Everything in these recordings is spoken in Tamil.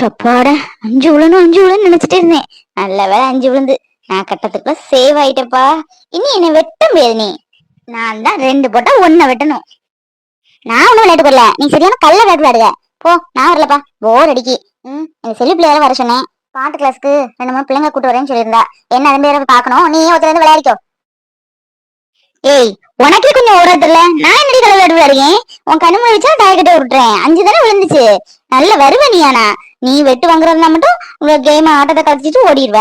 சொப்பாட அஞ்சு விழுணும் அஞ்சு விழுன்னு நினைச்சிட்டு இருந்தேன். நல்ல வேலை அஞ்சு விழுந்து. நான் கட்டத்துக்குள்ள சேவ் ஆயிட்டப்பா இனி என்னை வெட்ட முடியாது நீ. நான் தான் ரெண்டு போட்டா ஒன்ன வெட்டணும். நான் ஒன்றும் விளையாட்டு போடல. நீ சரியான கல்ல விளையாட்டு விளையாடுக. போ நான் வரலப்பா. போர் அடிக்கி. ம் எங்க செல்லி பிள்ளையார வர சொன்னேன். பாட்டு கிளாஸ்க்கு ரெண்டு மூணு பிள்ளைங்க கூட்டு வரேன்னு சொல்லியிருந்தா. என்ன ரெண்டு பேரும் பார்க்கணும்? நீ ஒருத்தர் வந்து விளையாடிக்கோ. ஏய் உனக்கே கொஞ்சம் ஓடுறதில்ல நான் என்னடி கல்ல விளையாட்டு இருக்கேன் உன் கண்ணு முன்னாடி வச்சா டாய்கிட்ட விட்டுறேன் அஞ்சு தானே விழுந்துச்சு. நல்ல வருவ நீ ஆனா. நீ வெட்டு வாங்குறதுனா மட்டும் உங்க கேம் ஆட்டத்தை கழிச்சிட்டு ஓடிடுவ.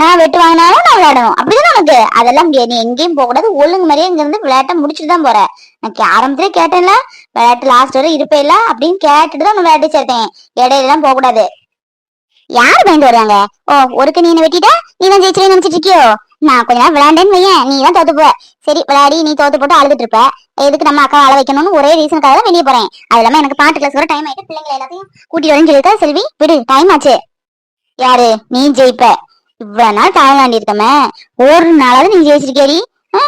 நான் வெட்டு வாங்கினாலும் நான் விளையாடணும். அப்படிதானே உனக்கு? அதெல்லாம் முடியாது நீ எங்கேயும் போக கூடாது. ஒழுங்கு மாதிரியே இங்க இருந்து விளையாட்ட முடிச்சுட்டு தான் போற. நான் ஆரம்பத்திலே கேட்டேன்ல விளையாட்டு லாஸ்ட் வரை இருப்பேல அப்படின்னு கேட்டுட்டு தான் உன்னை விளையாட்டு சேர்த்தேன். இடையிலாம் போகக்கூடாது போக கூடாது. யார் பயந்து வருவாங்க? ஓ ஒருக்கு நீ என்ன வெட்டிட்ட? நீ தான் ஜெயிச்சிருன்னு நினைச்சிட்டு இருக்கியோ? நான் கொஞ்ச நேரம் விளையாண்டேன்னு வையேன். நீ தான் தோத்து போவ. சரி விளையாடி நீ தோத்து போட்டு அழுதுட்டு இருப்ப. எதுக்கு நம்ம அக்கா அழ வைக்கணும்னு ஒரே ரீசனுக்காக தான் வெளியே போறேன். அது இல்லாம எனக்கு பாட்டு கிளாஸ் வர டைம் ஆயிட்டு பிள்ளைங்களை எல்லாத்தையும் கூட்டிட்டு வரேன்னு சொல்லியிருக்கா செல்வி. விடு டைம் ஆச்சு. யாரு? நீ ஜெயிப்ப. இவ்வளவு நாள் தாழ்வாண்டி இருக்கமே. ஒரு நாளாவது நீ ஜெயிச்சிருக்கேடி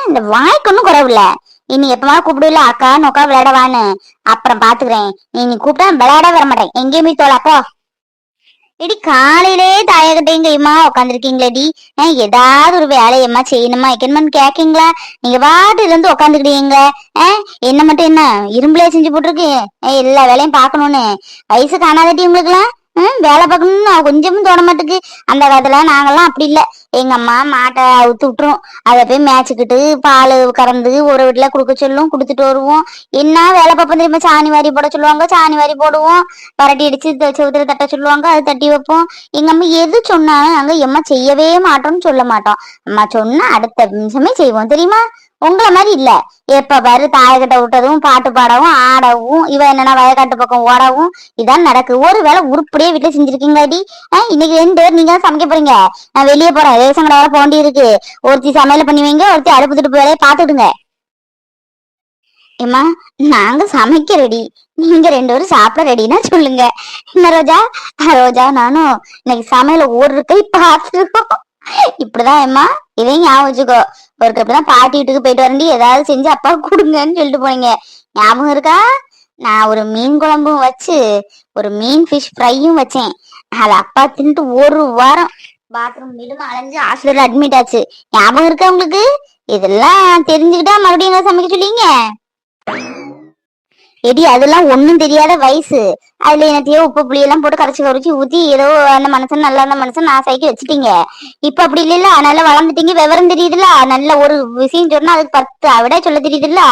இந்த வாய்க்கு ஒன்றும் குறவில்ல இனி எப்பமா கூப்பிடுல அக்கா நோக்கா விளையாடவான்னு. அப்புறம் பாத்துக்கிறேன். நீ நீ கூப்பிட்டா விளையாட வர மாட்டேன். எங்கேயும் போய் தோலாக்கோ? எடி காலையிலே தாயகட்டையும் கையுமா உட்காந்துருக்கீங்களேடி ஏதாவது ஒரு வேலையம்மா செய்யணுமா? வைக்கணுமான்னு கேக்கீங்களா? நீங்க பாட்டு இருந்து உட்காந்துக்கிட்டீங்க என்ன மட்டும் என்ன இரும்புலயே செஞ்சு போட்டிருக்கு எல்லா வேலையும் பாக்கணும்னு வயசு காணாதட்டி உங்களுக்குலாம் வேலை பார்க்கணும்னு கொஞ்சமும் தோண மாட்டுக்கு. அந்த காலத்துல நாங்கெல்லாம் அப்படி இல்லை. எங்க அம்மா மாட்டை அவுத்து விட்டுரும். அதை போய் மேய்ச்சிக்கிட்டு பால் கறந்து ஒரு வீட்டுல கொடுக்க சொல்லும் கொடுத்துட்டு வருவோம். என்ன வேலை பார்ப்போம் தெரியுமா? சாணி வாரி போட சொல்லுவாங்க சாணி வாரி போடுவோம். பரட்டி அடிச்சு செவுத்துல தட்ட சொல்லுவாங்க அதை தட்டி வைப்போம். எங்க அம்மா எது சொன்னாலும் நாங்க எம்மா செய்யவே மாட்டோம்னு சொல்ல மாட்டோம். அம்மா சொன்னா அடுத்த நிமிஷமே செய்வோம். தெரியுமா? உங்களை மாதிரி இல்லை. எப்ப பாரு தாயக்கட்டை விட்டதும் பாட்டு பாடவும் ஆடவும் இவ என்னன்னா வயக்காட்டு பக்கம் ஓடவும் இதான் நடக்கு. ஒரு வேளை உருப்படியே வீட்டுல செஞ்சிருக்கீங்களாடி? இன்னைக்கு ரெண்டு பேர் நீங்க தான் சமைக்க போறீங்க. நான் வெளியே போறேன். ரேஷன் கடை வேற போண்டி இருக்கு ஒருத்தி சமையல் பண்ணி வைங்க ஒருத்தி அடுப்பு திட்டு வேலையை பாத்துடுங்க ஏமா நாங்க சமைக்க ரெடி நீங்க ரெண்டு பேரும் சாப்பிட ரெடினா சொல்லுங்க. என்ன ரோஜா? ரோஜா நானும் இன்னைக்கு சமையல ஒரு கை பாத்துருக்கோம் இப்படிதான் ஏமா இதையும் ஞாபகம் வச்சுக்கோ. ஒரு கப்பதான் பாட்டி வீட்டுக்கு போயிட்டு வரண்டி ஏதாவது செஞ்சு அப்பா கொடுங்கன்னு சொல்லிட்டு போனீங்க. ஞாபகம் இருக்கா? நான் ஒரு மீன் குழம்பும் வச்சு ஒரு மீன் ஃபிஷ் ஃப்ரையும் வச்சேன். அது அப்பா தின்ட்டு ஒரு வாரம் பாத்ரூம் மீண்டும் அலைஞ்சு ஹாஸ்பிட்டல் அட்மிட் ஆச்சு. ஞாபகம் இருக்கா உங்களுக்கு? இதெல்லாம் தெரிஞ்சுக்கிட்டா மறுபடியும் என்ன சமைக்க சொல்லிங்க எடி அதெல்லாம் ஒண்ணும் தெரியாத வயசு. அதுல என்னத்தையோ உப்பு புளி எல்லாம் போட்டு கரைச்சி கரைச்சி ஊத்தி ஏதோ அந்த மனுஷன் நல்லா அந்த மனுஷன் நான் சைக்கு வச்சுட்டீங்க. இப்ப அப்படி இல்லைல்ல? நல்லா வளர்ந்துட்டீங்க. விவரம் தெரியுதுல்ல? நல்ல ஒரு விஷயம் சொன்னா அதுக்கு பத்து விட சொல்ல தெரியுதுல்ல?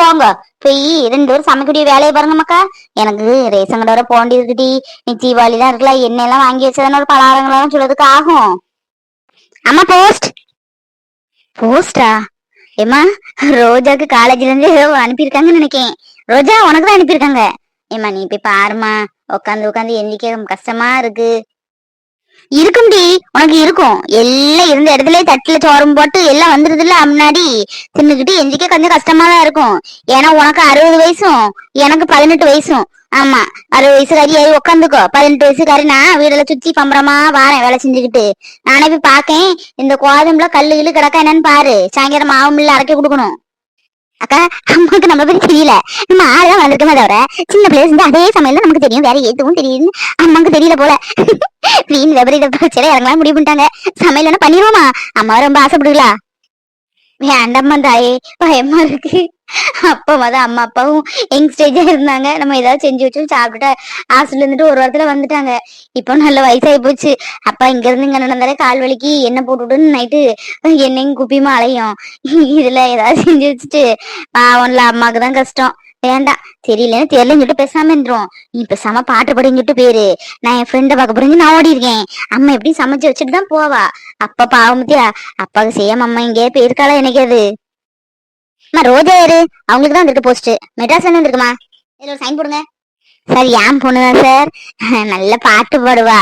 போங்க. போய் ரெண்டு பேரும் சமைக்கக்கூடிய வேலையை பாருங்க மக்கா. எனக்கு ரேஷன் கடை வர போக இருக்குடி. நீ தீபாவளி தான் இருக்கலாம் எண்ணெய் எல்லாம் வாங்கி வச்சதான ஒரு பலகாரங்களாம் சொல்றதுக்கு ஆகும். அம்மா போஸ்ட் போஸ்டா ஏமா ரோஜாக்கு காலேஜ்ல இருந்து ஏதோ அனுப்பியிருக்காங்கன்னு நினைக்கேன். ரோஜா உனக்கு தான் அனுப்பியிருக்காங்க. ஏமா நீ போய் பாருமா உட்காந்து உட்காந்து எந்திக்க கஷ்டமா இருக்கு. இருக்கும்டி உனக்கு இருக்கும். எல்லாம் இருந்த இடத்துல தட்டுல சோரம் போட்டு எல்லாம் வந்துருதுல்ல முன்னாடி. தின்னுக்கிட்டு எந்திக்க கொஞ்சம் கஷ்டமா தான் இருக்கும். ஏன்னா உனக்கு அறுபது வயசும் எனக்கு பதினெட்டு வயசும். ஆமா அறுபது வயசுக்காரி ஏறி உட்காந்துக்கோ பதினெட்டு வயசுக்காரி நான் வீடுல சுத்தி பம்பரமா வாரேன் வேலை செஞ்சுக்கிட்டு. நானே போய் பாக்கேன் இந்த கோதம்புல கல்லு கில்லு கிடக்கா என்னன்னு பாரு. சாயங்காலம் மாவு மில்ல அரைக்க கொடுக்கணும். அக்கா அம்மாக்கு நம்ம பத்தி தெரியல. நம்ம ஆளுதான் வளர்ந்துருக்கோமே தவிர சின்ன பிள்ளைல இருந்து அதே சமையல் நமக்கு தெரியும். வேற எதுவும் தெரியுதுன்னு அம்மாக்கு தெரியல போல. மீன் விபரீத பிரச்சனை இறங்கலாம் முடிவு பண்ணிட்டாங்க. சமையல் என்ன பண்ணிடுவோமா? அம்மா ரொம்ப ஆசைப்படுவீங்களா? வேண்டாமா தாயே பயமா இருக்கு. அப்பா மொதல் அம்மா அப்பாவும் யங் ஸ்டேஜா இருந்தாங்க. நம்ம ஏதாவது செஞ்சு வச்சோம் சாப்பிட்டுட்டு ஹாஸ்டல்ல இருந்துட்டு ஒரு வாரத்துல வந்துட்டாங்க. இப்போ நல்ல வயசாகி போச்சு. அப்பா இங்க இருந்து இங்க நடந்தாலே கால் வலிக்கு எண்ணெய் போட்டுவிட்டுன்னு நைட்டு எண்ணெயும் குப்பியுமா அலையும். இதுல ஏதாவது செஞ்சு வச்சுட்டு பாவம்ல அம்மாக்கு தான் கஷ்டம். வேண்டாம் தெரியலன்னு தெரியலன்னு சொல்லிட்டு பேசாம இருந்துரும் நீ பேசாம பாட்டு படிங்கிட்டு பேரு. நான் என் ஃப்ரெண்டை பார்க்க புரிஞ்சு நான் ஓடி இருக்கேன். அம்மா எப்படி சமைச்சு வச்சுட்டு தான் போவா. அப்பா பாவமத்தியா அப்பாவுக்கு செய்யாம அம்மா இங்கே போயிருக்காளா எனக்கு அது? அம்மா ரோஜா யாரு? அவங்களுக்கு தான் இருக்கு போஸ்ட் மெட்ராஸ் என்ன இருக்குமா இதுல ஒரு சைன் போடுங்க. சார் ஏன் பொண்ணுதான் சார்? நல்ல பாட்டு பாடுவா.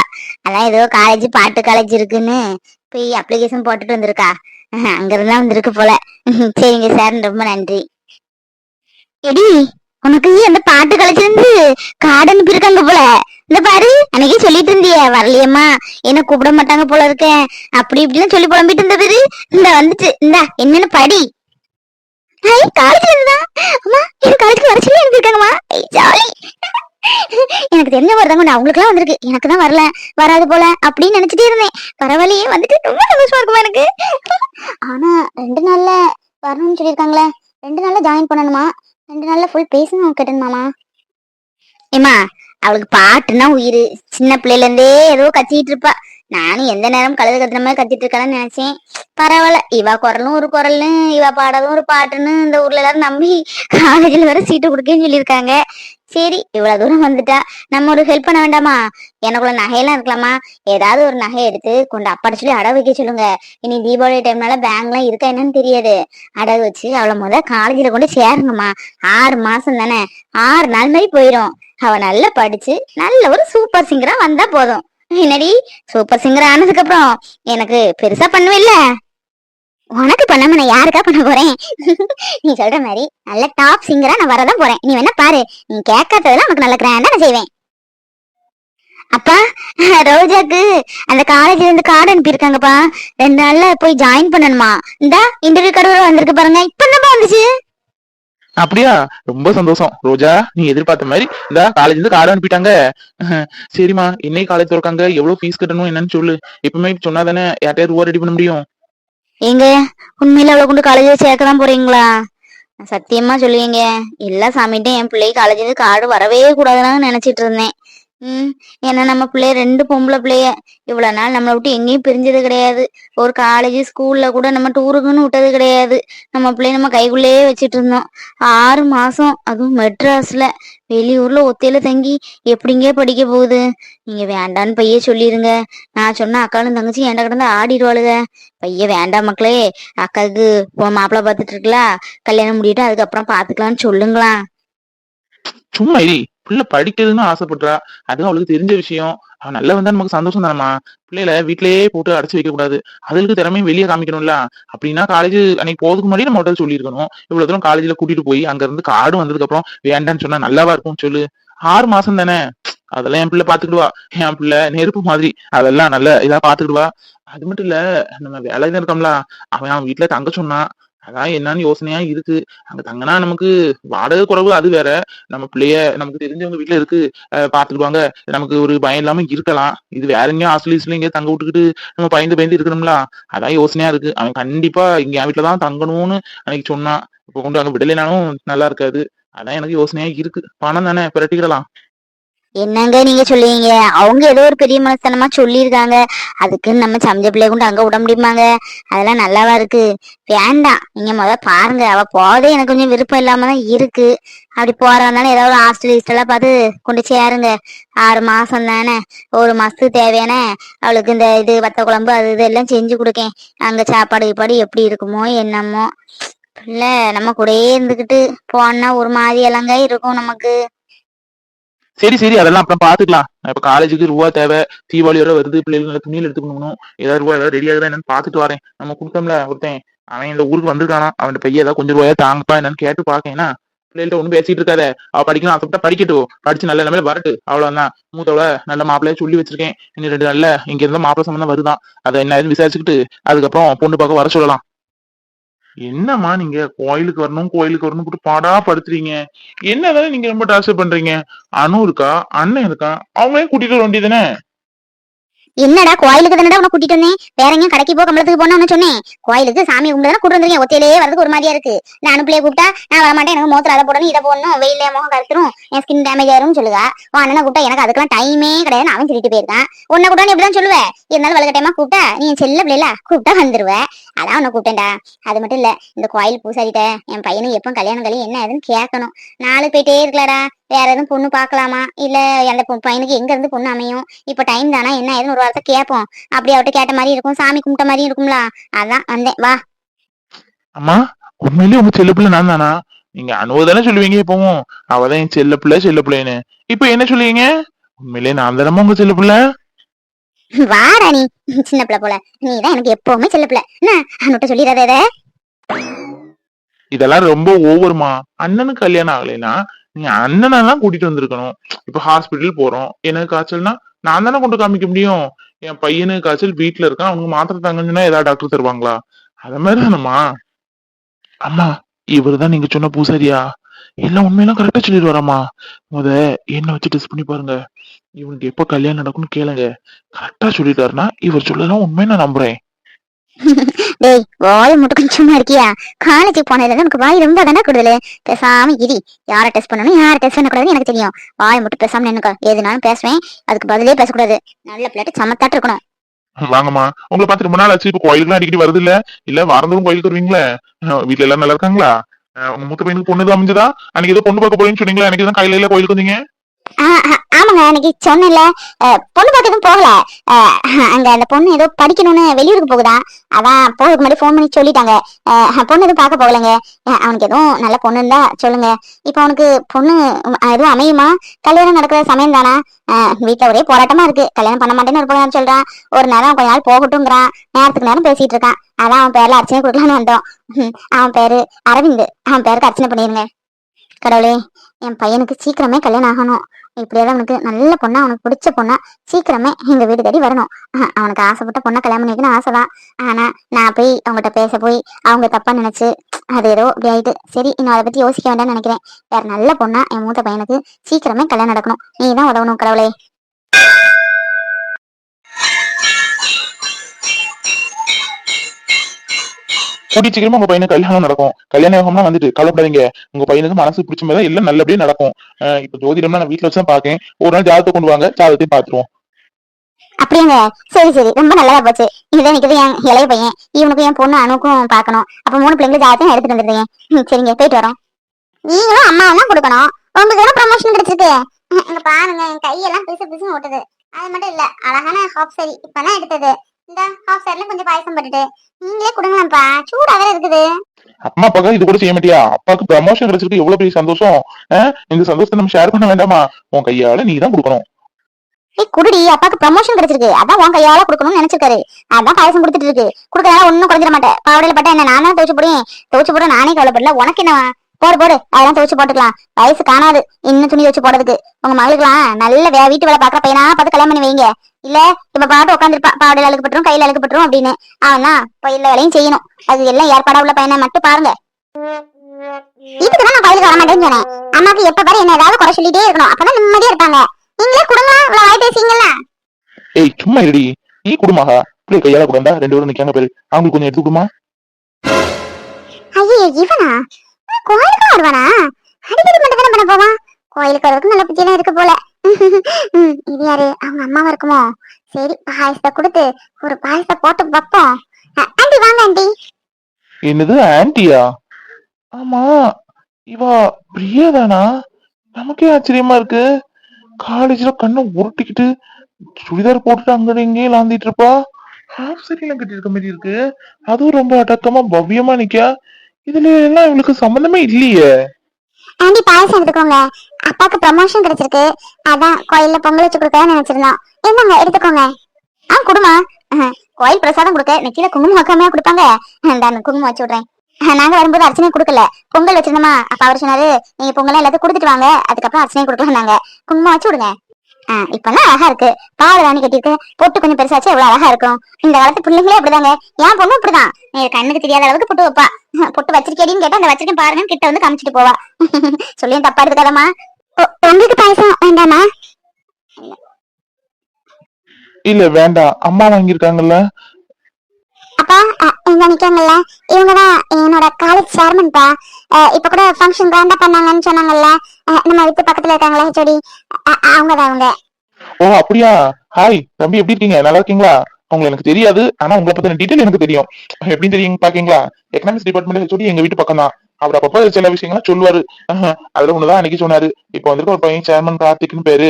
அதான் ஏதோ காலேஜ் பாட்டு காலேஜ் இருக்குன்னு போய் அப்ளிகேஷன் போட்டுட்டு வந்திருக்கா. அங்கிருந்தா வந்திருக்கு போல. சரிங்க சார் ரொம்ப நன்றி. எடி உனக்கு அந்த பாட்டு கலைச்சிருந்து இருந்து கார்டு அனுப்பியிருக்காங்க போல இந்த பாரு அன்னைக்கு சொல்லிட்டு இருந்தியே வரலையம்மா என்ன கூப்பிட மாட்டாங்க போல இருக்கேன் அப்படி இப்படிலாம் சொல்லி புலம்பிட்டு இருந்த பேரு இந்த வந்துச்சு இந்த என்னன்னு படி ஐ காலேஜ்ல இருந்தா அம்மா எனக்கு காலேஜ்க்கு வர சொல்லி அனுப்பியிருக்காங்கம்மா ஜாலி எனக்கு தெரிஞ்ச ஒருத்தவங்க நான் அவங்களுக்குலாம் வந்திருக்கு எனக்கு தான் வரல வராது போல அப்படின்னு நினைச்சிட்டே இருந்தேன் பரவாயில்லையே வந்துட்டு ரொம்ப சந்தோஷமா இருக்குமா எனக்கு ஆனா ரெண்டு நாள்ல வரணும்னு சொல்லியிருக்காங்களே ரெண்டு நாள்ல ஜாயின் பண்ணணுமா ரெண்டு நாள்ல ஃபுல் பேசணும் கேட்டேன் ஏமா அவளுக்கு பாட்டுனா உயிர். சின்ன பிள்ளையில இருந்தே ஏதோ கத்திட்டு இருப்பா. நானும் எந்த நேரம் கழுது கத்துற மாதிரி கத்திட்டு இருக்கான்னு நினைச்சேன். பரவாயில்ல இவ குரலும் ஒரு குரல்னு இவ பாடதும் ஒரு பாட்டுன்னு இந்த ஊர்ல எல்லாரும் நம்பி காலேஜ்ல வர சீட்டு கொடுக்கன்னு சொல்லியிருக்காங்க. சரி இவ்வளவு தூரம் வந்துட்டா. நம்ம ஒரு ஹெல்ப் பண்ண வேண்டாமா? எனக்குள்ள நகையெல்லாம் இருக்கலாமா ஏதாவது ஒரு நகை எடுத்து கொண்டு அப்பாட சொல்லி அடகு வைக்க சொல்லுங்க. இனி தீபாவளி டைம்னால பேங்க்லாம் இருக்கா என்னன்னு தெரியாது. அடகு வச்சு அவளை முத காலேஜில் கொண்டு சேருங்கம்மா. ஆறு மாசம் தானே. ஆறு நாள் மாதிரி போயிரும். அவ நல்லா படிச்சு நல்ல ஒரு சூப்பர் சிங்கரா வந்தா போதும். என்னடி? சூப்பர் சிங்கர் ஆனதுக்கு அப்புறம் எனக்கு பெருசா பண்ணுவில்ல? உனக்கு பண்ணாம நான் யாருக்கா பண்ண போறேன்? நீ சொல்ற மாதிரி நல்ல டாப் சிங்கரா நான் வரதான் போறேன். நீ வேணா பாரு. நீ கேட்காததெல்லாம் உனக்கு நல்ல கிராண்டா நான் செய்வேன். அப்பா ரோஜாக்கு அந்த காலேஜ்ல இருந்து கார்டு அனுப்பியிருக்காங்கப்பா. ரெண்டு நாள்ல போய் ஜாயின் பண்ணணுமா? இந்த இன்டர்வியூ கடவுள் வந்திருக்கு பாருங்க. இப்ப என்னப்பா வந்துச்சு. அப்படியா? ரொம்ப சந்தோஷம். ரோஜா நீ எதிர்பார்த்த மாதிரி இந்த காலேஜ்ல இருந்து கார்டு அனுப்பிட்டாங்க. சரிம்மா என்னைக்கு காலேஜ் திறக்காங்க. எவ்வளவு ஃபீஸ் கட்டணும் என்னன்னு சொல்லு. எப்பவுமே சொன்னா தானே யார்ட்டையாவது ரூபா ரெடி பண்ண முடியும்? ஏங்க உண்மையில அவளை கொண்டு காலேஜ்ல சேர்க்க தான் போறீங்களா? சத்தியமா சொல்லுவீங்க. எல்லா சாமிட்டும் என் பிள்ளைக்கு காலேஜ்ல கார்டு வரவே கூடாதுன்னு நினைச்சிட்டு இருந்தேன். ம் ஏன்னா நம்ம பிள்ளைய ரெண்டு பொம்பளை பிள்ளைய இவ்வளவு நாள் நம்மளை விட்டு எங்கேயும் பிரிஞ்சது கிடையாது. ஒரு காலேஜ் ஸ்கூல்ல கூட நம்ம டூருக்குன்னு விட்டது கிடையாது. நம்ம பிள்ளைய நம்ம கைக்குள்ளேயே வச்சிட்டு இருந்தோம். ஆறு மாசம் அதுவும் மெட்ராஸ்ல. வெளியூர்ல ஒத்தையில தங்கி எப்படிங்க படிக்க போகுது? நீங்க வேண்டான்னு பைய சொல்லிருங்க. நான் சொன்ன அக்காலும் தங்கச்சி ஏன்டா கிடந்து ஆடிடுவாளுங்க பைய வேண்டாம் மக்களே அக்காவுக்கு மாப்பிள்ளை பார்த்துட்டு இருக்கலாம். கல்யாணம் முடியிட்டு அதுக்கப்புறம் பாத்துக்கலாம்னு சொல்லுங்களா சும்மா பிள்ளை படிக்கிறதுன்னு ஆசைப்படுறா. அதுவும் அவளுக்கு தெரிஞ்ச விஷயம். அவன் நல்லா வந்தா நமக்கு சந்தோஷம் தானம்மா பிள்ளைல வீட்லயே போட்டு அடைச்சு வைக்க கூடாது அதுக்கு திறமையும் வெளியே காமிக்கணும்ல. அப்படின்னா காலேஜ் அன்னைக்கு போறதுக்கு முன்னாடி நம்ம hotel சொல்லியிருக்கணும். இவ்வளவு தூரம் காலேஜ்ல கூட்டிட்டு போய் அங்க இருந்து காடு வந்ததுக்கு அப்புறம் வேண்டான்னு சொன்னா நல்லாவா இருக்கும் சொல்லு. ஆறு மாசம் தானே. அதெல்லாம் என் பிள்ளை பாத்துக்கிடுவா என் பிள்ளை நெருப்பு மாதிரி. அதெல்லாம் நல்ல இதா பாத்துக்கிடுவா அது மட்டும் இல்ல நம்ம வேலை இருக்கோம்ல. அவன் அவன் வீட்டுல தங்க சொன்னான். அதான் என்னன்னு யோசனையா இருக்கு. அங்க தங்கினா நமக்கு வாடகை குறைவு அது வேற. நம்ம பிள்ளைய நமக்கு தெரிஞ்சவங்க வீட்டுல இருக்கு அஹ் நமக்கு ஒரு பயம் இல்லாம இருக்கலாம். இது வேற எங்கேயும் ஹாஸ்டலிஸ்ல எங்கேயும் தங்க விட்டுக்கிட்டு நம்ம பயந்து பயந்து இருக்கணும்ல. அதான் யோசனையா இருக்கு. அவன் கண்டிப்பா இங்க என் வீட்டுல தான் தங்கணும்னு அன்னைக்கு சொன்னான். இப்ப கொண்டு அங்க விடலைனாலும் நல்லா இருக்காது. அதான் எனக்கு யோசனையா இருக்கு. பணம் தானே பிரட்டிக்கிடலாம். என்னங்க நீங்க சொல்லுவீங்க? அவங்க ஏதோ ஒரு பெரிய மனசனமா சொல்லியிருக்காங்க. அதுக்குன்னு நம்ம சமைச்ச பிள்ளை கொண்டு அங்க விட முடியுமாங்க? அதெல்லாம் நல்லாவா இருக்கு? வேண்டாம். நீங்க முத பாருங்க. அவ போதே எனக்கு கொஞ்சம் விருப்பம் இல்லாம தான் இருக்கு. அப்படி போறதுனால ஏதாவது ஒரு ஹாஸ்டல் ஹீஸ்டெல்லாம் பார்த்து கொண்டு சேருங்க. ஆறு மாசம் தானே? ஒரு மாசத்துக்கு தேவையான அவளுக்கு இந்த இது வத்த குழம்பு அது இது எல்லாம் செஞ்சு கொடுக்கேன். அங்க சாப்பாடு கீப்பாடு எப்படி இருக்குமோ என்னமோ. இல்ல நம்ம கூடயே இருந்துகிட்டு போனா ஒரு மாதிரி எல்லாங்க இருக்கும் நமக்கு. சரி சரி அதெல்லாம் அப்புறம் பாத்துக்கலாம். இப்ப காலேஜுக்கு ரூபா தேவை தீபாவளி வர வருது பிள்ளைகள் துணியில் எடுத்துக்கணும் ஏதாவது ரூபா ஏதாவது ரெடியாக என்னன்னு பாத்துட்டு வரேன். நம்ம கொடுத்தோம்ல ஒருத்தன் அவன் இந்த ஊருக்கு வந்திருக்கானா? அவன் பையன் ஏதாவது கொஞ்சம் ரூபாயா தாங்கப்பா என்னன்னு கேட்டு பாக்கேன்னா பிள்ளைகிட்ட ஒண்ணும் பேசிட்டு இருக்காத. அவ படிக்கணும் ஆசைப்பட்டா படிக்கட்டும் படிச்சு நல்ல நிலைமையில வரட்டு. அவ்வளவுதான். மூத்தவள நல்ல மாப்பிள்ளைய சொல்லி வச்சிருக்கேன். இன்னும் ரெண்டு நாள்ல இங்க இருந்த மாப்பிள்ளை சம்பந்தம் வருதான். அதை என்ன விசாரிச்சுக்கிட்டு அதுக்கப்புறம் பொண்ணு பார்க்க வர சொல்லலாம். என்னம்மா நீங்க? கோயிலுக்கு வரணும் கோயிலுக்கு வரணும் போட்டு பாடா படுத்துறீங்க. என்னதானே நீங்க ரொம்ப டார்ச்சர் பண்றீங்க? அனு இருக்கா? அண்ணன் இருக்கா? அவங்களையும் கூட்டிட்டு வர வேண்டியதுதானே? என்னடா கோயிலுக்கு தானடா உன கூட்டிட்டு வந்தேன்? வேற எங்கேயும் கடைக்கு போ கம்பளத்துக்கு போனோம்னு சொன்னேன். கோயிலுக்கு சாமி கும்பிட்டு தானே கூட்டு வந்திருக்கேன். ஒத்தையிலேயே வரதுக்கு ஒரு மாதிரியா இருக்கு. நான் அனுப்பிலே கூப்பிட்டா நான் வரமாட்டேன். எனக்கு மோத்திர அதை போடணும் இதை போடணும் வெயில முகம் கருத்துரும் என் ஸ்கின் டேமேஜ் ஆயிரும் சொல்லுவா. உன் அண்ணனை கூப்பிட்டா எனக்கு அதுக்கெல்லாம் டைமே கிடையாது. அவன் சொல்லிட்டு போயிருக்கான். உன்னை கூட நீ இப்படிதான் சொல்லுவேன் இருந்தாலும் வளர்க்க டைமா கூப்பிட்டா நீ செல்ல பிள்ளைல கூப்பிட்டா வந்துருவ. அதான் உன்னை கூப்பிட்டேன்டா. அது மட்டும் இல்ல இந்த கோயில் பூசாரிட்ட என் பையனும் எப்போ கல்யாணம் கல்யாணம் என்ன ஏதுன்னு கேட்கணும். நாளைக்கு போயிட்டே இருக்கலடா வேற எதுவும் பொண்ணு பார்க்கலாமா? இல்ல அந்த பையனுக்கு எங்க இருந்து பொண்ணு அமையும்? இப்ப டைம் தானா? என்ன? ஏதுன்னு ஒரு வாரத்தை கேட்போம் அப்படி அவட்ட கேட்ட மாதிரி இருக்கும். சாமி கும்பிட்ட மாதிரி இருக்கும்ல? அதான் வந்தேன். வா. அம்மா உண்மையிலேயே உங்க செல்ல பிள்ளை நான் தானா? நீங்க அனுவ தானே சொல்லுவீங்க எப்பவும் அவதான் என் செல்ல பிள்ளை செல்ல பிள்ளைன்னு. இப்ப என்ன சொல்லுவீங்க? உண்மையிலேயே நான் தானம்மா உங்க செல்ல பிள்ளை? வாடா நீ. சின்ன பிள்ளை போல. நீ தான் எனக்கு எப்பவுமே செல்ல பிள்ளை. என்ன? அவன்கிட்ட சொல்லிடாத இதை. இதெல்லாம் ரொம்ப ஓவர்மா அண்ணனுக்கு கல்யாணம் ஆகலைன்னா நீங்க அண்ணனெல்லாம் கூட்டிட்டு வந்திருக்கணும். இப்ப ஹாஸ்பிட்டல் போறோம். எனக்கு காய்ச்சல்னா நான் தானே கொண்டு காமிக்க முடியும்? என் பையனுக்கு காய்ச்சல் வீட்டுல இருக்கான். அவங்க மாத்திரை தாங்கன்னா ஏதாவது டாக்டர் தருவாங்களா? அத மாதிரி தானம்மா. அம்மா இவர் தான் நீங்க சொன்ன பூசாரியா? எல்லாம் உண்மையெல்லாம் கரெக்டா சொல்லிடுவாராம்மா. முத என்ன வச்சு டெஸ்ட் பண்ணி பாருங்க. இவனுக்கு எப்ப கல்யாணம் நடக்கும்னு கேளுங்க. கரெக்டா சொல்லிட்டாருன்னா இவர் சொல்லலாம் உண்மையை நான் நம்புறேன். டேய் வாய மட்டும் கொஞ்சமா இருக்கியா? காலேஜுக்கு போனதுல எனக்கு வாய் ரொம்ப தானே கூடுதல். பேசாம இடி யாரை டெஸ்ட் பண்ணணும் யாரை டெஸ்ட் பண்ணக்கூடாதுன்னு எனக்கு தெரியும். வாய் மட்டும் பேசாம நின்னுக்கோ. எதுனாலும் பேசுவேன். அதுக்கு பதிலே பேசக்கூடாது. நல்ல பிள்ளைட்டு சமத்தாட்டு இருக்கணும். வாங்கம்மா. உங்களை பார்த்து ரொம்ப நாள் ஆச்சு. இப்ப கோயிலுக்குலாம் அடிக்கடி வருது இல்ல இல்ல வாரந்தோறும் கோயிலுக்கு வருவீங்களே? வீட்டுல வீட்ல எல்லாம் நல்லா இருக்காங்களா? உங்க மூத்த பையனுக்கு பொண்ணு தான் அமைஞ்சதா? அன்னைக்கு ஏதோ பொண்ணு பார்க்க போறேன்னு சொன்னீங்களா. எனக்கு தான் கையில கோயிலுக்கு வந்தீங்க? ஆமாங்க. அன்னைக்கு சொன்னேன்ல பொண்ணு பார்க்க எதுவும் போகல. அஹ், அங்க அந்த பொண்ணு ஏதோ படிக்கணும்னு வெளியூருக்கு போகுதா? அதான் போகிறதுக்கு முன்னாடி ஃபோன் பண்ணி சொல்லிட்டாங்க. அஹ், பொண்ணு எதுவும் பார்க்க போகலைங்க. அவனுக்கு எதுவும் நல்ல பொண்ணு இருந்தா சொல்லுங்க. இப்போ அவனுக்கு பொண்ணு எதுவும் அமையுமா? கல்யாணம் நடக்கிற சமயம் தானா? வீட்டுல ஒரே போராட்டமா இருக்கு. கல்யாணம் பண்ண மாட்டேன்னு ஒரு பையன் சொல்றான் ஒரு நேரம் கொஞ்ச நாள் போகட்டும்ங்கிறான். நேரத்துக்கு நேரம் பேசிட்டு இருக்கான். அதான் அவன் பேர்ல அர்ச்சனை கொடுக்கலான்னு வந்தோம். அவன் பேரு அரவிந்த். அவன் பேருக்கு அர்ச்சனை பண்ணிருங்க. கடவுளே என் பையனுக்கு சீக்கிரமே கல்யாணம் ஆகணும். இப்படியாவது அவனுக்கு நல்ல பொண்ணா அவனுக்கு பிடிச்ச பொண்ணா சீக்கிரமே எங்க வீடு தேடி வரணும். அவனுக்கு ஆசைப்பட்ட பொண்ணை கல்யாணம் பண்ணிக்கணும் ஆசைதான். ஆனா நான் போய் அவங்ககிட்ட பேச போய் அவங்க தப்பா நினைச்சு அது ஏதோ இப்படி ஆயிட்டு சரி இன்னும் அதை பத்தி யோசிக்க வேண்டாம்னு நினைக்கிறேன். வேற நல்ல பொண்ணா என் மூத்த பையனுக்கு சீக்கிரமே கல்யாணம் நடக்கணும். நீ தான் உதவணும் கடவுளே. கூட்டி சீக்கிரமா உங்க பையனுக்கு கல்யாணம் நடக்கும். கல்யாணம் ஆகம்னா வந்துட்டு கவலைப்படாதீங்க. உங்க பையனுக்கு மனசு பிடிச்ச மாதிரி எல்லாம் நல்லபடியா நடக்கும். இப்ப ஜோதிடம்னா நான் வீட்டுல வச்சு பாக்கேன். ஒரு நாள் ஜாதகத்தை கொண்டு வாங்க. ஜாதகத்தையும் பாத்துருவோம் அப்படியாங்க. சரி சரி. ரொம்ப நல்லதா போச்சு. இதுதான் நிக்கிறது என் இளைய பையன் இவனுக்கும் என் பொண்ணு அணுக்கும் பாக்கணும் அப்ப மூணு பிள்ளைங்க ஜாதகம் எடுத்துட்டு வந்துருக்கேன் சரிங்க. போயிட்டு வரோம். நீங்களும் அம்மா தான் கொடுக்கணும். உங்களுக்கு தானே ப்ரமோஷன் கிடைச்சிருக்கு? இங்க பாருங்க. என் கையெல்லாம் பிசு பிசுன்னு ஓட்டுது. அது மட்டும் இல்ல. அழகான ஹாப் சரி. இப்பதான் எடுத்தது. இந்த ஹாஃப் சரில கொஞ்சம் பாயசம் போட்டுட்டு. நீங்களே கொடுங்களாம்ப்பா. சூடா வேற இருக்குது. அம்மா அப்பாக்கு இது கூட செய்ய மாட்டியா? அப்பாவுக்கு ப்ரமோஷன் கிடைச்சிருக்கு. எவ்வளவு பெரிய சந்தோஷம். இந்த சந்தோஷத்தை நம்ம ஷேர் பண்ண வேண்டாமா? உன் கையால நீ தான் கொடுக்கணும். ஏய் குடுடி. அப்பாக்கு ப்ரமோஷன் கிடைச்சிருக்கு. அதான் உன் கையால கொடுக்கணும்னு நினைச்சிருக்காரு. அதான் பாயசம் கொடுத்துட்டு இருக்கு. கொடுக்கறதால ஒண்ணும் குறைஞ்சிட மாட்டேன். பாவடையில பட்டா என்ன? நானே துவச்சு போடுவேன். துவச்சு போட நானே கவலைப்படல. உனக்கு என்ன போடு போடு. அதெல்லாம் துவச்சு போட்டுக்கலாம். வயசு காணாது. இன்னும் துணி வச்சு போடுறதுக்கு. உங்க மகளுக்குலாம் நல்ல வீட்டு வேலை பாக்குற பையனா பார்த்து கல்யாணம் பண்ணி வைங்க. இல்ல இப்ப பாட்டு உட்காந்துருப்பான் பாவடையில அழுக்கப்பட்டுரும் கையில அழுக்கப்பட்டுரும் அப்படின்னு. அவன் பயில வேலையும் செய்யணும். அது எல்லாம் ஏற்பாடா உள்ள பையனை மட்டும் பாருங்க. இதுக்குதான் நான் கோயிலுக்கு வர மாட்டேன்னு சொன்னேன். அம்மாக்கு எப்ப பாரு என்ன ஏதாவது குறை சொல்லிட்டே இருக்கணும். அப்பதான் நிம்மதியா இருப்பாங்க. நீங்களே கொடுங்க இவ்வளவு வாய் பேசிங்களா ஏய் சும்மா இருடி. நீ குடுமாகா பிள்ளை கையால கொடுந்தா ரெண்டு பேரும் நிக்காங்க பேரு. அவங்களுக்கு கொஞ்சம் எடுத்து கொடுமா? ஐயோ இவன்? கோயிலுக்கு வருவானா? அடிக்கடி மட்டும் தானே பண்ண போவான். கோயிலுக்கு வரதுக்கு நல்ல புத்தியெல்லாம் இருக்கு போல. இது யாரு? அவங்க அம்மாவா இருக்குமோ? சரி பாயசத்தை கொடுத்து ஒரு பாயசத்தை போட்டு வைப்போம். ஆண்டி வாங்க ஆண்டி. என்னது ஆண்டியா? ஆமா இவா பிரியா தானா நமக்கே ஆச்சரியமா இருக்கு. காலேஜ்ல கண்ணை உருட்டிக்கிட்டு சுடிதார் போட்டுட்டு அங்க இங்கேயும் லாந்திட்டு இருப்பா. ஹாஃப் சரியில கட்டி இருக்க மாதிரி இருக்கு. அதுவும் ரொம்ப அடக்கமா பவ்யமா நிக்கா இதுல எல்லாம் இவளுக்கு சம்பந்தமே இல்லையே. ஆண்டி பாயசம் எடுத்துக்கோங்க. அப்பாக்கு ப்ரமோஷன் கிடைச்சிருக்கு. அதான் கோயில்ல பொங்கல் வச்சு கொடுக்க நினைச்சிருந்தோம். என்னங்க எடுத்துக்கோங்க. ஆ குடுமா. கோயில் பிரசாதம் கொடுக்க நெத்தியில குங்குமம் வைக்காமையா கொடுப்பாங்க. நான் குங்குமம் வச்சு விடுறேன். நாங்க வரும்போது அர்ச்சனை கொடுக்கல. பொங்கல் வச்சிருந்தோமா. அப்ப அவர் சொன்னாரு நீங்க பொங்கல் எல்லாத்தையும் கொடுத்துட்டு வாங்க. அதுக்கப்புறம் அர்ச்சனை கொடுக்கலாம் நாங்க குங்குமம் வச்சு விடுங்க. இப்பெல்லாம் அழகா இருக்கு. பாவாடை ராணி கட்டியிருக்கு பொட்டு கொஞ்சம் பெருசாச்சு எவ்வளவு அழகா இருக்கும். இந்த காலத்து பிள்ளைங்களே அப்படிதாங்க. என் பொண்ணும் இப்படிதான் நீ கண்ணுக்கு தெரியாத அளவுக்கு பொட்டு வைப்பா. பொட்டு வச்சிருக்கேடின்னு கேட்டா அந்த வச்சிருக்கேன் பாருங்க கிட்ட வந்து காமிச்சிட்டு போவா. சொல்லியும் தப்பா எடுத்துக்காதம்மா. உ- உங்களுக்கு பாயசம் வேண்டாமா? இல்ல வேண்டாம். அம்மா வாங்கியிருக்காங்கல்ல. அப்பா இங்க நிக்காங்கல்ல இவங்கதான் என்னோட காலேஜ் சேர்மன்பா இப்ப கூட ஃபங்க்ஷன் கிராண்டா பண்ணாங்கன்னு சொன்னாங்கல்ல. நம்ம வீட்டு பக்கத்துல இருக்காங்களே ஹெச்ஓடி அவங்கதான் அவங்க. ஓ அப்படியா? ஹாய் தம்பி எப்படி இருக்கீங்க? நல்லா இருக்கீங்களா? உங்களை எனக்கு தெரியாது. ஆனா உங்களை பத்தின டீடைல் எனக்கு தெரியும். எப்படி தெரியும் பாக்கீங்களா? எக்கனாமிக்ஸ் டிபார்ட்மெண்ட் ஹெச்ஓடி எங்க வீட்டு பக்கம் தான் அவர் அப்பப்ப சில விஷயங்கள்லாம் சொல்லுவாரு. அதுல ஒண்ணுதான் அன்னைக்கு சொன்னாரு. இப்ப வந்துட்டு ஒரு பையன் சேர்மன் கார்த்திக்னு பேரு.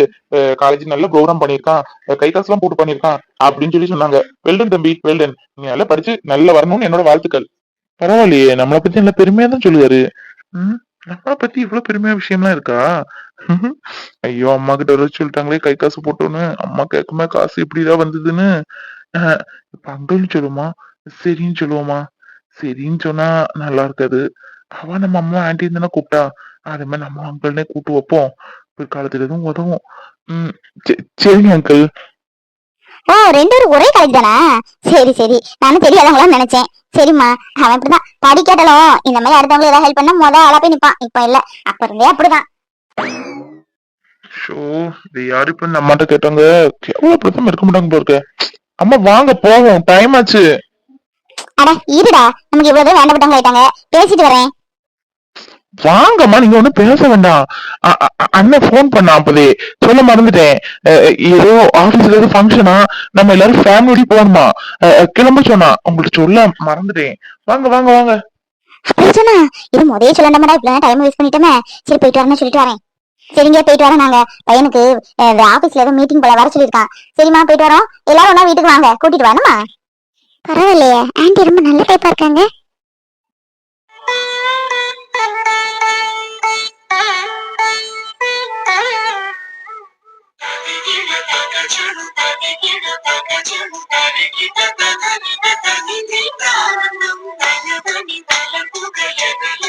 காலேஜ் நல்ல ப்ரோக்ராம் பண்ணிருக்கான் கை கை எல்லாம் போட்டு பண்ணிருக்கான் அப்படின்னு சொல்லி சொன்னாங்க. வெல்டன் தம்பி. வெல்டன் நீ நல்லா படிச்சு நல்லா வரணும்னு என்னோட வாழ்த்துக்கள். பரவாயில்லையே நம்மளை பத்தி நல்ல பெருமையா தான் சொல்லுவாரு ம் நம்மளை பத்தி இவ்வளவு பெருமையா விஷயம்லாம் இருக்கா? ஐயோ அம்மா கிட்ட வர சொல்லிட்டாங்களே கை காசு போட்டோன்னு. அம்மா கேட்குமே காசு இப்படிதான் வந்ததுன்னு? இப்ப அங்கிள்னு சொல்லுவோமா? சரின்னு சொல்லுவோமா? சரின்னு சொன்னா நல்லா இருக்காது. அவ நம்ம அம்மா ஆண்டி தானே கூப்பிட்டா? அதே மாதிரி நம்ம அங்கிள்னே கூப்பிட்டு வைப்போம். பிற்காலத்துல எதுவும் உதவும். உம் சரி- சரிங்க அங்கிள் ஓ ரெண்டு பேரும் ஒரே காலேஜ் தானா? சரி சரி. நானும் தெரியாதவங்களாம் நினைச்சேன். சரிம்மா அவன் இப்படிதான் படிக்கட்டலும் இந்த மாதிரி அடுத்தவங்க ஏதாவது ஹெல்ப் பண்ணா முத ஆளா போய் நிப்பான். இப்ப இல்ல. அப்ப இருந்தே அப்படிதான். ஷோ இது யாரு இப்ப இந்த அம்மாட்ட கேட்டாங்க? எவ்வளவு பிரச்சனை இருக்க மாட்டாங்க போல இருக்க. அம்மா வாங்க போவோம். டைம் ஆச்சு. அட இருடா. நமக்கு இவ்வளவு வேண்டப்பட்டவங்க ஆயிட்டாங்க. பேசிட்டு வரேன். வாங்கம்மா நீங்க ஒண்ணும் பேச வேண்டாம். அண்ணன் போன் பண்ணா அப்பதே. சொல்ல மறந்துட்டேன். ஏதோ ஆபீஸ்ல ஏதோ ஃபங்க்ஷனா நம்ம எல்லாரும் ஃபேமிலி போகணுமா? அஹ் கிளம்ப சொன்னா. உங்களுக்கு சொல்ல மறந்துட்டேன். வாங்க வாங்க வாங்க. அப்படி சொன்னா. இது முதலே சொல்லண்டாமடா இப்ப டைம் வேஸ்ட் பண்ணிட்டோமே. சரி போயிட்டு வரேன்னு சொல்லிட்டு வரேன். சரிங்க போயிட்டு வரேன் நாங்க. பையனுக்கு ஆபீஸ்ல ஏதோ மீட்டிங் போல வர சொல்லியிருக்கான். சரிம்மா போயிட்டு வரோம். எல்லாரும் ஒன்னா வீட்டுக்கு வாங்க. கூட்டிட்டு வரணுமா? பரவாயில்லையே. ஆண்டி ரொம்ப நல்ல டைப்பா இருக்காங்க. ప్రాణం దయదని తలకు గయగల